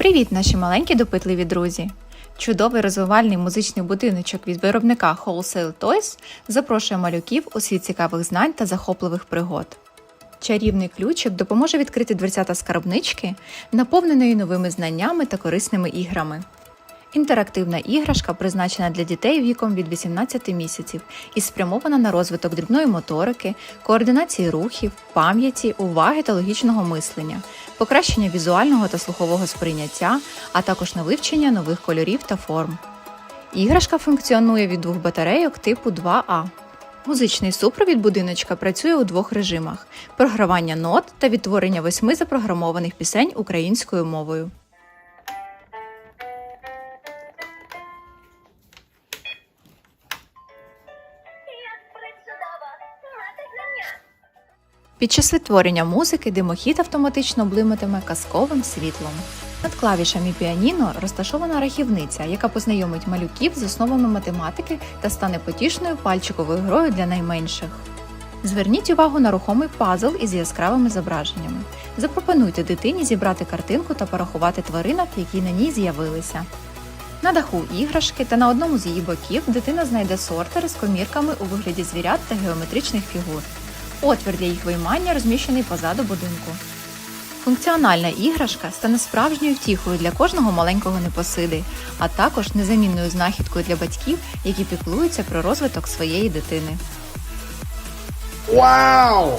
Привіт, наші маленькі допитливі друзі! Чудовий розвивальний музичний будиночок від виробника Wholesale Toys запрошує малюків у світ цікавих знань та захопливих пригод. Чарівний ключик допоможе відкрити дверцята скарбнички, наповненої новими знаннями та корисними іграми. Інтерактивна іграшка призначена для дітей віком від 18 місяців і спрямована на розвиток дрібної моторики, координації рухів, пам'яті, уваги та логічного мислення, покращення візуального та слухового сприйняття, а також на вивчення нових кольорів та форм. Іграшка функціонує від двох батарейок типу 2А. Музичний супровід будиночка працює у двох режимах: програвання нот та відтворення восьми запрограмованих пісень українською мовою. Під час відтворення музики димохід автоматично блиматиме казковим світлом. Над клавішами піаніно розташована рахівниця, яка познайомить малюків з основами математики та стане потішною пальчиковою грою для найменших. Зверніть увагу на рухомий пазл із яскравими зображеннями. Запропонуйте дитині зібрати картинку та порахувати тваринок, які на ній з'явилися. На даху іграшки та на одному з її боків дитина знайде сортери з комірками у вигляді звірят та геометричних фігур. Отвір для їх виймання розміщений позаду будинку. Функціональна іграшка стане справжньою втіхою для кожного маленького непосиди, а також незамінною знахідкою для батьків, які піклуються про розвиток своєї дитини. Wow!